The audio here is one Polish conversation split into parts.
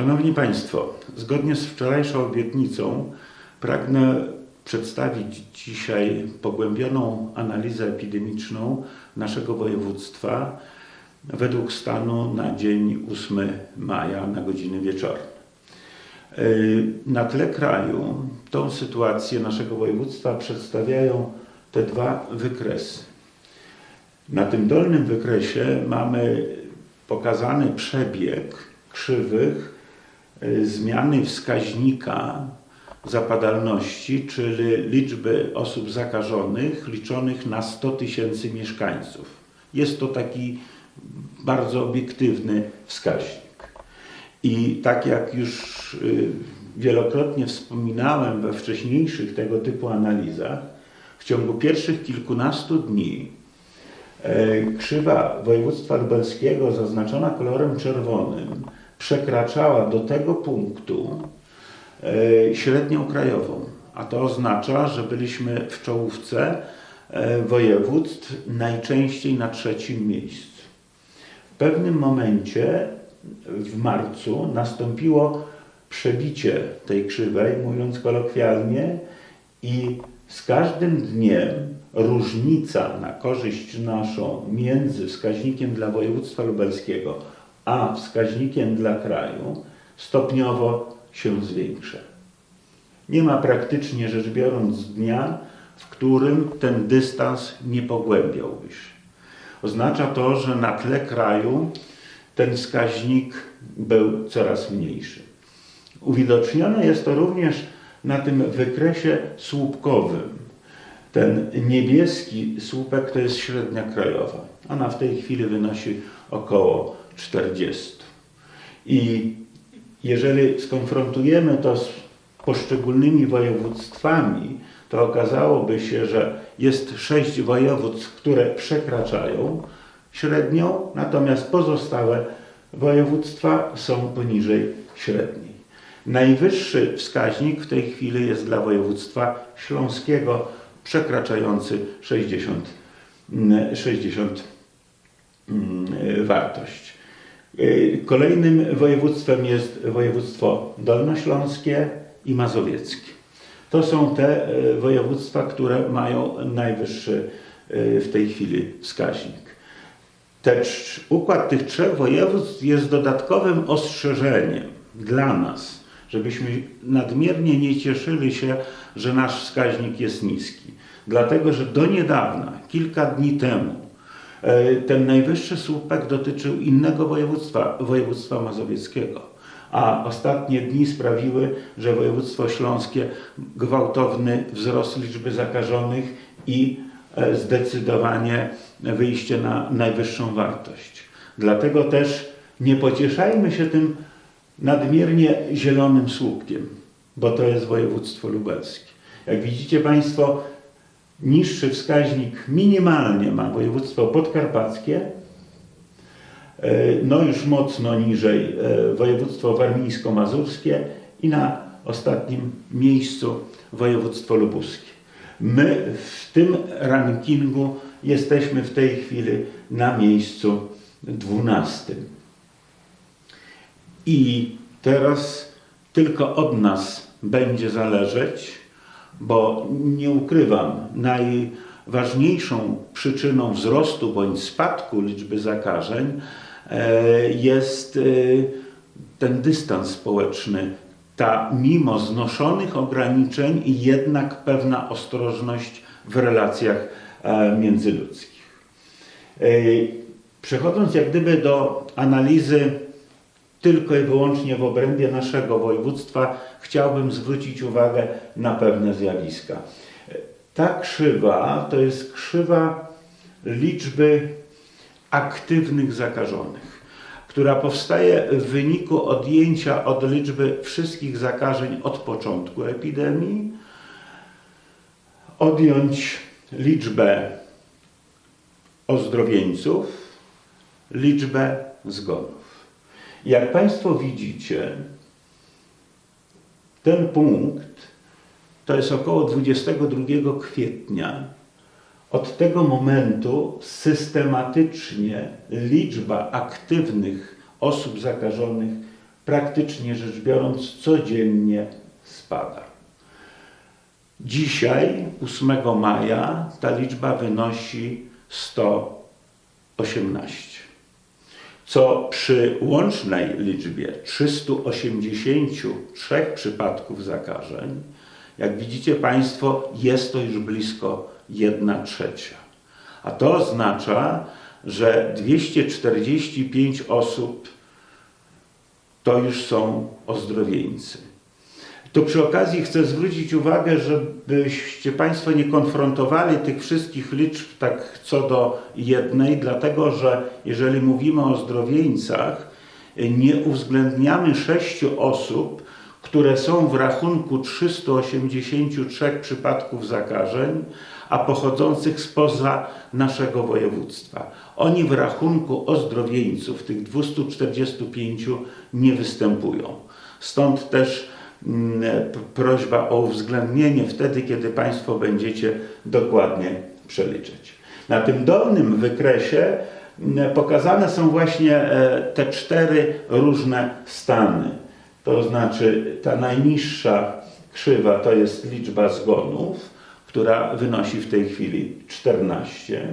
Szanowni Państwo, zgodnie z wczorajszą obietnicą pragnę przedstawić dzisiaj pogłębioną analizę epidemiczną naszego województwa według stanu na dzień 8 maja na godziny wieczorne. Yy, Na tle kraju tą sytuację naszego województwa przedstawiają te dwa wykresy. Na tym dolnym wykresie mamy pokazany przebieg krzywych zmiany wskaźnika zapadalności, czyli liczby osób zakażonych liczonych na 100 tysięcy mieszkańców. Jest to taki bardzo obiektywny wskaźnik. I tak jak już y, wielokrotnie wspominałem we wcześniejszych tego typu analizach, w ciągu pierwszych kilkunastu dni e, krzywa województwa lubelskiego zaznaczona kolorem czerwonym przekraczała do tego punktu e, średnią krajową. A to oznacza, że byliśmy w czołówce e, województw najczęściej na trzecim miejscu. W pewnym momencie w marcu nastąpiło przebicie tej krzywej, mówiąc kolokwialnie, i z każdym dniem różnica na korzyść naszą między wskaźnikiem dla województwa lubelskiego a wskaźnikiem dla kraju stopniowo się zwiększa. Nie ma praktycznie rzecz biorąc dnia, w którym ten dystans nie pogłębiałby się. Oznacza to, że na tle kraju ten wskaźnik był coraz mniejszy. Uwidocznione jest to również na tym wykresie słupkowym. Ten niebieski słupek to jest średnia krajowa. Ona w tej chwili wynosi około 40. I jeżeli skonfrontujemy to z poszczególnymi województwami, to okazałoby się, że jest sześć województw, które przekraczają średnią, natomiast pozostałe województwa są poniżej średniej. Najwyższy wskaźnik w tej chwili jest dla województwa śląskiego, przekraczający 60, mm, 60 mm. Y, Kolejnym województwem jest województwo dolnośląskie i mazowieckie. To są te y, województwa, które mają najwyższy y, w tej chwili wskaźnik. Te, układ tych trzech województw jest dodatkowym ostrzeżeniem dla nas, żebyśmy nadmiernie nie cieszyli się, że nasz wskaźnik jest niski. Dlatego, że do niedawna, kilka dni temu, ten najwyższy słupek dotyczył innego województwa, województwa mazowieckiego. A ostatnie dni sprawiły, że województwo śląskie gwałtowny wzrost liczby zakażonych i e, zdecydowanie wyjście na najwyższą wartość. Dlatego też nie pocieszajmy się tym nadmiernie zielonym słupkiem, bo to jest województwo lubelskie. Jak widzicie Państwo, niższy wskaźnik minimalnie ma województwo podkarpackie, e, no już mocno niżej e, województwo warmińsko-mazurskie i na ostatnim miejscu województwo lubuskie. My w tym rankingu jesteśmy w tej chwili na miejscu 12. I teraz tylko od nas będzie zależeć, bo nie ukrywam, najważniejszą przyczyną wzrostu bądź spadku liczby zakażeń e, jest e, ten dystans społeczny, ta mimo znoszonych ograniczeń i jednak pewna ostrożność w relacjach e, międzyludzkich. Przechodząc jak gdyby do analizy tylko i wyłącznie w obrębie naszego województwa, chciałbym zwrócić uwagę na pewne zjawiska. Ta krzywa to jest krzywa liczby aktywnych zakażonych, która powstaje w wyniku odjęcia od liczby wszystkich zakażeń od początku epidemii, odjąć liczbę ozdrowieńców, liczbę zgonów. Jak Państwo widzicie, ten punkt to jest około 22 kwietnia. Od tego momentu systematycznie liczba aktywnych osób zakażonych praktycznie rzecz biorąc codziennie spada. Dzisiaj, 8 maja, ta liczba wynosi 118, co przy łącznej liczbie 383 przypadków zakażeń, jak widzicie Państwo, jest to już blisko 1 trzecia. A to oznacza, że 245 osób to już są ozdrowieńcy. To przy okazji chcę zwrócić uwagę, żebyście Państwo nie konfrontowali tych wszystkich liczb tak co do jednej, dlatego że jeżeli mówimy o ozdrowieńcach, nie uwzględniamy sześciu osób, które są w rachunku 383 przypadków zakażeń, a pochodzących spoza naszego województwa. Oni w rachunku ozdrowieńców, tych 245, nie występują. Stąd też prośba o uwzględnienie wtedy, kiedy Państwo będziecie dokładnie przeliczać. Na tym dolnym wykresie mm, pokazane są właśnie e, te cztery różne stany. To znaczy ta najniższa krzywa to jest liczba zgonów, która wynosi w tej chwili 14.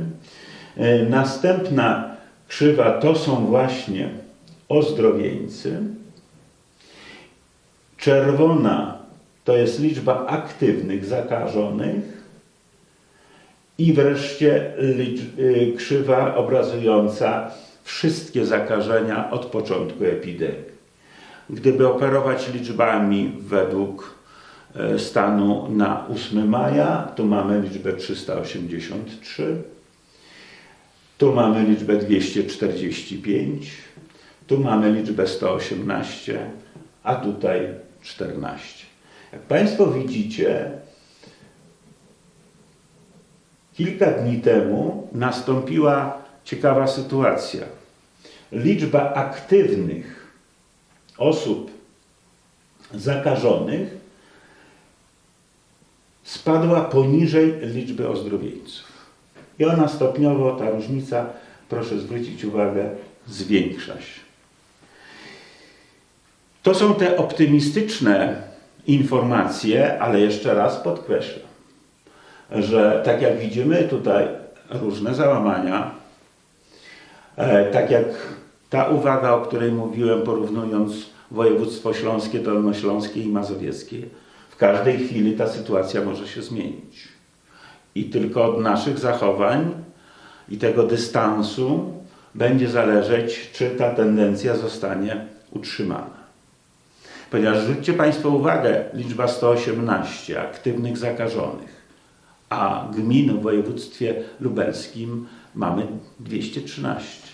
E, następna krzywa to są właśnie ozdrowieńcy. Czerwona to jest liczba aktywnych zakażonych. I wreszcie y, krzywa obrazująca wszystkie zakażenia od początku epidemii. Gdyby operować liczbami według e, stanu na 8 maja, tu mamy liczbę 383, tu mamy liczbę 245, tu mamy liczbę 118, a tutaj 14. Jak Państwo widzicie, kilka dni temu nastąpiła ciekawa sytuacja. Liczba aktywnych osób zakażonych spadła poniżej liczby ozdrowieńców. I ona stopniowo, ta różnica, proszę zwrócić uwagę, zwiększa się. To są te optymistyczne informacje, ale jeszcze raz podkreślam, że tak jak widzimy tutaj różne załamania, e, tak jak ta uwaga, o której mówiłem, porównując województwo śląskie, dolnośląskie i mazowieckie, w każdej chwili ta sytuacja może się zmienić. I tylko od naszych zachowań i tego dystansu będzie zależeć, czy ta tendencja zostanie utrzymana. Ponieważ zwróćcie Państwo uwagę, liczba 118 aktywnych zakażonych, a gmin w województwie lubelskim mamy 213.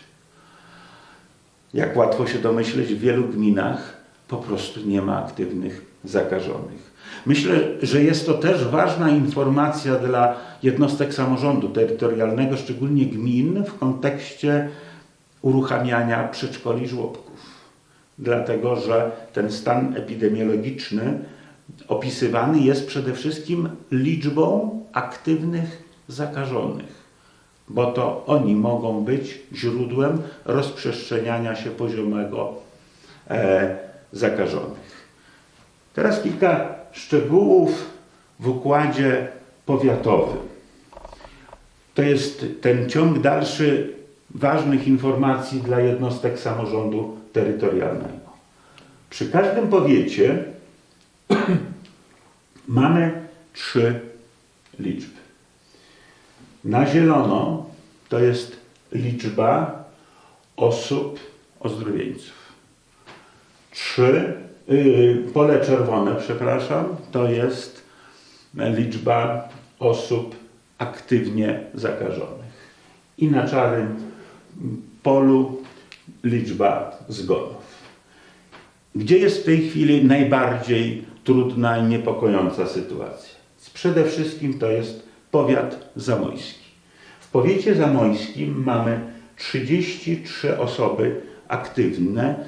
Jak łatwo się domyśleć, w wielu gminach po prostu nie ma aktywnych zakażonych. Myślę, że jest to też ważna informacja dla jednostek samorządu terytorialnego, szczególnie gmin, w kontekście uruchamiania przedszkoli żłobków. Dlatego, że ten stan epidemiologiczny opisywany jest przede wszystkim liczbą aktywnych zakażonych, bo to oni mogą być źródłem rozprzestrzeniania się poziomego e, zakażonych. Teraz kilka szczegółów w układzie powiatowym. To jest ten ciąg dalszy ważnych informacji dla jednostek samorządu terytorialnego. Przy każdym powiecie mamy trzy liczby. Na zielono to jest liczba osób ozdrowieńców. Trzy, yy, pole czerwone, przepraszam, to jest liczba osób aktywnie zakażonych. I na czarnym polu liczba zgonów. Gdzie jest w tej chwili najbardziej trudna i niepokojąca sytuacja? Przede wszystkim to jest powiat zamojski. W powiecie zamojskim mamy 33 osoby aktywne,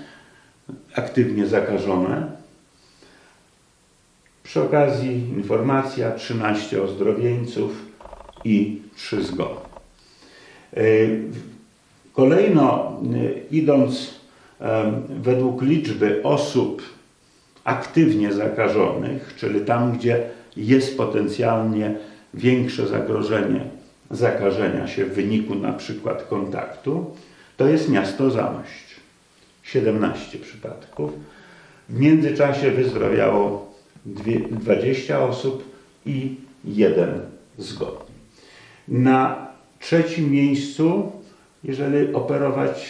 aktywnie zakażone. Przy okazji informacja 13 ozdrowieńców i 3 zgony. Kolejno, y, idąc według liczby osób aktywnie zakażonych, czyli tam, gdzie jest potencjalnie większe zagrożenie zakażenia się w wyniku na przykład kontaktu, to jest miasto Zamość. 17 przypadków. W międzyczasie wyzdrowiało dwie- 20 osób i jeden zgon. Na trzecim miejscu, jeżeli operować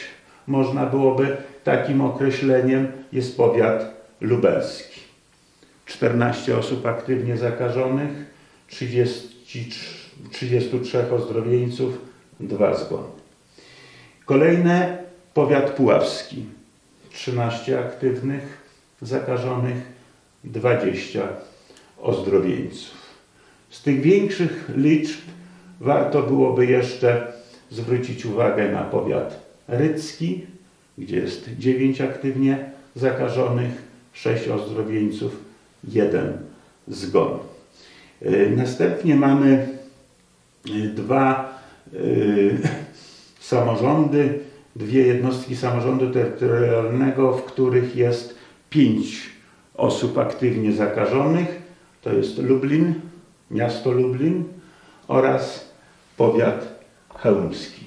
można byłoby takim określeniem, jest powiat lubelski. 14 osób aktywnie zakażonych, 33, 33 ozdrowieńców, dwa zgony. Kolejne powiat puławski. 13 aktywnych zakażonych, 20 ozdrowieńców. Z tych większych liczb warto byłoby jeszcze zwrócić uwagę na powiat rycki, gdzie jest 9 aktywnie zakażonych, 6 ozdrowieńców, 1 zgon. Y, Następnie mamy y, dwa y, samorządy, dwie jednostki samorządu terytorialnego, w których jest pięć osób aktywnie zakażonych. To jest Lublin, miasto Lublin oraz powiat chełmski.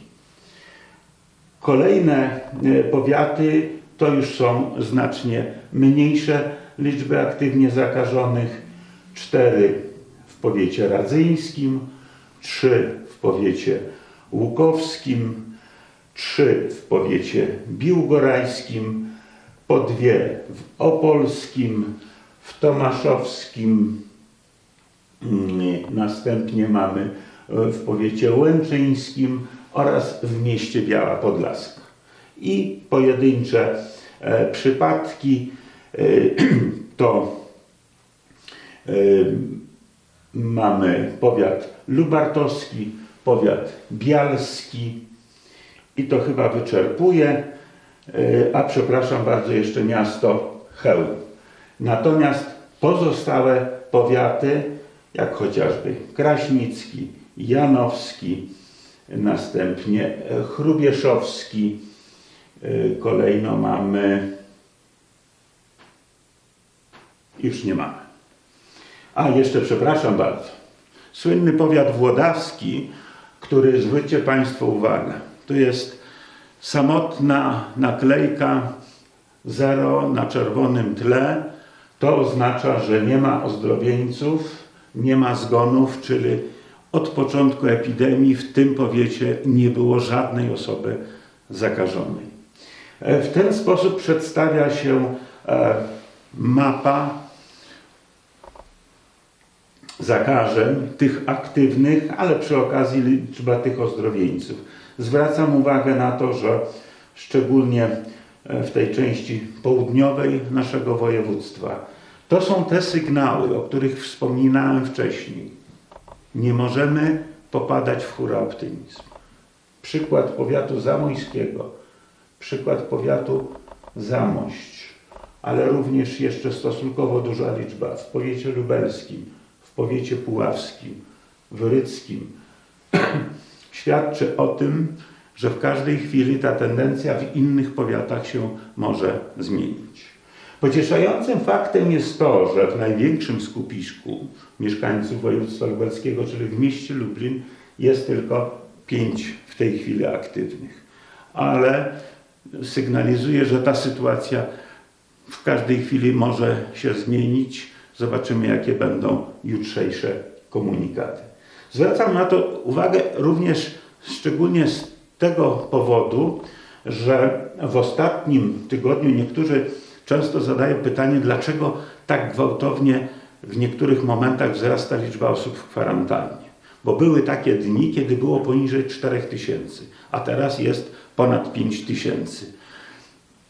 Kolejne e, powiaty to już są znacznie mniejsze liczby aktywnie zakażonych. Cztery w powiecie radzyńskim, trzy w powiecie łukowskim, trzy w powiecie biłgorajskim, po dwie w opolskim, w tomaszowskim, Mm, Następnie mamy w powiecie łęczyńskim oraz w mieście Biała Podlaska. I pojedyncze e, przypadki e, to e, mamy powiat lubartowski, powiat bialski i to chyba wyczerpuje, a przepraszam bardzo jeszcze miasto Chełm. Natomiast pozostałe powiaty, jak chociażby Kraśnicki, Janowski, następnie Chrubieszowski, e, kolejno mamy, już nie mamy. A jeszcze przepraszam bardzo, słynny powiat włodawski, który zwróćcie Państwo uwagę, tu jest samotna naklejka zero na czerwonym tle, to oznacza, że nie ma ozdrowieńców, nie ma zgonów, czyli od początku epidemii w tym powiecie nie było żadnej osoby zakażonej. E, W ten sposób przedstawia się e, mapa zakażeń, tych aktywnych, ale przy okazji liczba tych ozdrowieńców. Zwracam uwagę na to, że szczególnie e, w tej części południowej naszego województwa to są te sygnały, o których wspominałem wcześniej. Nie możemy popadać w hura optymizm. Przykład powiatu zamojskiego, przykład powiatu Zamość, ale również jeszcze stosunkowo duża liczba w powiecie lubelskim, w powiecie puławskim, w ryckim, świadczy o tym, że w każdej chwili ta tendencja w innych powiatach się może zmienić. Pocieszającym faktem jest to, że w największym skupisku mieszkańców województwa lubelskiego, czyli w mieście Lublin, jest tylko pięć w tej chwili aktywnych. Ale sygnalizuje, że ta sytuacja w każdej chwili może się zmienić. Zobaczymy, jakie będą jutrzejsze komunikaty. Zwracam na to uwagę również szczególnie z tego powodu, że w ostatnim tygodniu niektórzy często zadają pytanie, dlaczego tak gwałtownie w niektórych momentach wzrasta liczba osób w kwarantannie. Bo były takie dni, kiedy było poniżej 4 tysięcy, a teraz jest ponad 5 tysięcy.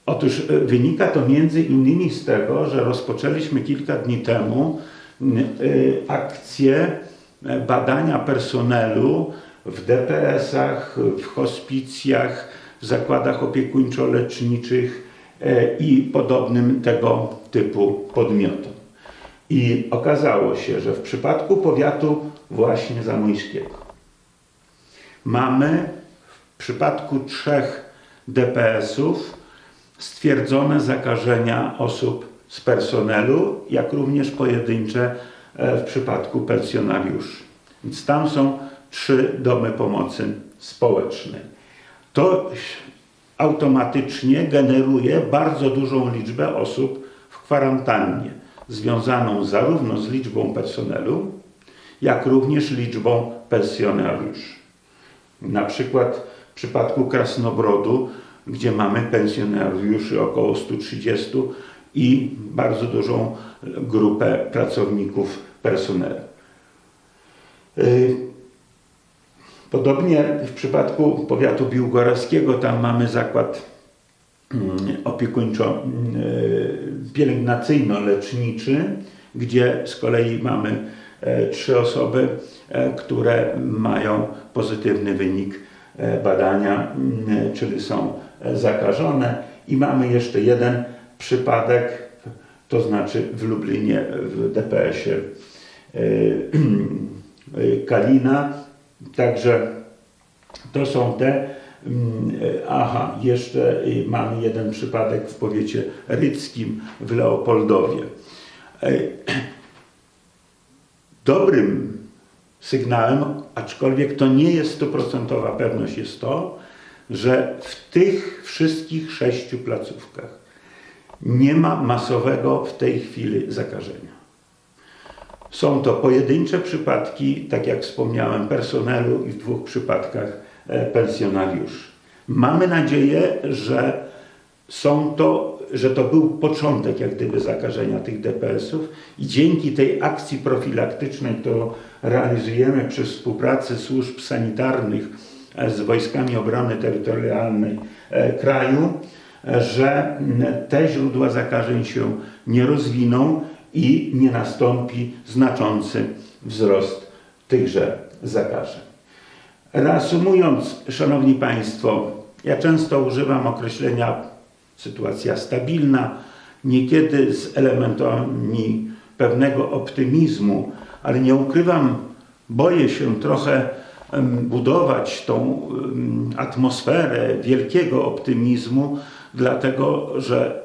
Otóż e, wynika to między innymi z tego, że rozpoczęliśmy kilka dni temu e, akcję e, badania personelu w DPS-ach, w hospicjach, w zakładach opiekuńczo-leczniczych i podobnym tego typu podmiotom. I okazało się, że w przypadku powiatu właśnie zamojskiego mamy w przypadku trzech DPS-ów stwierdzone zakażenia osób z personelu, jak również pojedyncze e, w przypadku pensjonariuszy. Więc tam są trzy domy pomocy społecznej. To automatycznie generuje bardzo dużą liczbę osób w kwarantannie, związaną zarówno z liczbą personelu, jak również liczbą pensjonariuszy. Na przykład w przypadku Krasnobrodu, gdzie mamy pensjonariuszy około 130 i bardzo dużą grupę pracowników personelu. Podobnie w przypadku powiatu biłgorajskiego, tam mamy zakład mm, opiekuńczo-pielęgnacyjno-leczniczy, gdzie z kolei mamy e, trzy osoby, e, które mają pozytywny wynik e, badania, mm, czyli są zakażone. I mamy jeszcze jeden przypadek, to znaczy w Lublinie, w DPS-ie Kalina. Także to są te. mm, Aha, jeszcze y, mamy jeden przypadek w powiecie ryckim w Leopoldowie. E, Dobrym sygnałem, aczkolwiek to nie jest stuprocentowa pewność, jest to, że w tych wszystkich sześciu placówkach nie ma masowego w tej chwili zakażenia. Są to pojedyncze przypadki, tak jak wspomniałem, personelu i w dwóch przypadkach e, pensjonariuszy. Mamy nadzieję, że są to, że to był początek jak gdyby zakażenia tych DPS-ów i dzięki tej akcji profilaktycznej, którą realizujemy przy współpracy służb sanitarnych e, z Wojskami Obrony Terytorialnej e, kraju, że te źródła zakażeń się nie rozwiną i nie nastąpi znaczący wzrost tychże zakażeń. Reasumując, Szanowni Państwo, ja często używam określenia sytuacja stabilna, niekiedy z elementami pewnego optymizmu, ale nie ukrywam, boję się trochę budować tą atmosferę wielkiego optymizmu, dlatego że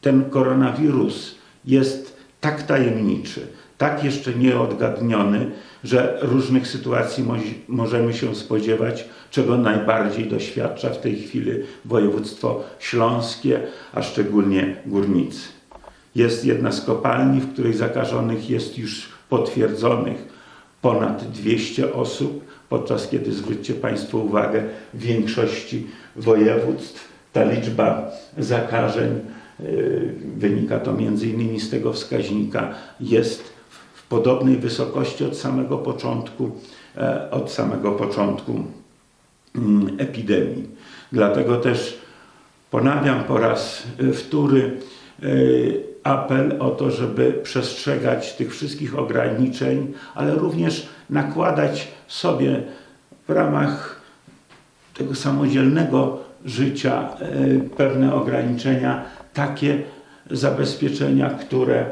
ten koronawirus jest tak tajemniczy, tak jeszcze nieodgadniony, że różnych sytuacji mozi- możemy się spodziewać, czego najbardziej doświadcza w tej chwili województwo śląskie, a szczególnie górnicy. Jest jedna z kopalni, w której zakażonych jest już potwierdzonych ponad 200 osób, podczas kiedy, zwróćcie Państwo uwagę, w większości województw ta liczba zakażeń, wynika to między innymi z tego wskaźnika, jest w podobnej wysokości od samego początku, e, od samego początku mm, epidemii. Dlatego też ponawiam po raz y, wtóry y, apel o to, żeby przestrzegać tych wszystkich ograniczeń, ale również nakładać sobie w ramach tego samodzielnego życia y, pewne ograniczenia, takie zabezpieczenia, które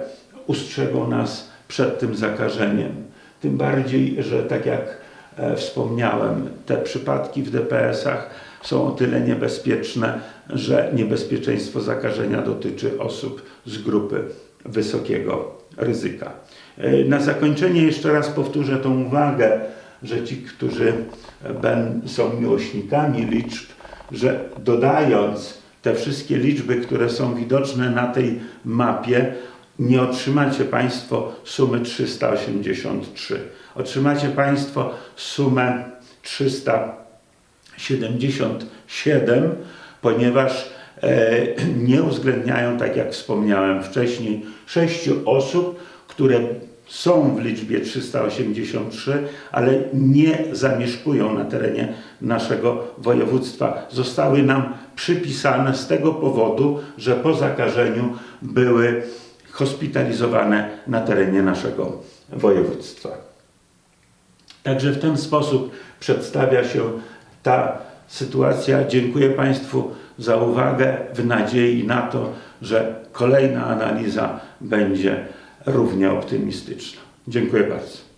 ustrzegą nas przed tym zakażeniem. Tym bardziej, że tak jak e, wspomniałem, te przypadki w DPS-ach są o tyle niebezpieczne, że niebezpieczeństwo zakażenia dotyczy osób z grupy wysokiego ryzyka. E, Na zakończenie jeszcze raz powtórzę tą uwagę, że ci, którzy ben- są miłośnikami liczb, że dodając te wszystkie liczby, które są widoczne na tej mapie, nie otrzymacie Państwo sumy 383. Otrzymacie Państwo sumę 377, ponieważ e, nie uwzględniają, tak jak wspomniałem wcześniej, sześciu osób, które są w liczbie 383, ale nie zamieszkują na terenie naszego województwa. Zostały nam przypisane z tego powodu, że po zakażeniu były hospitalizowane na terenie naszego województwa. Także w ten sposób przedstawia się ta sytuacja. Dziękuję Państwu za uwagę w nadziei na to, że kolejna analiza będzie równie optymistyczna. Dziękuję bardzo.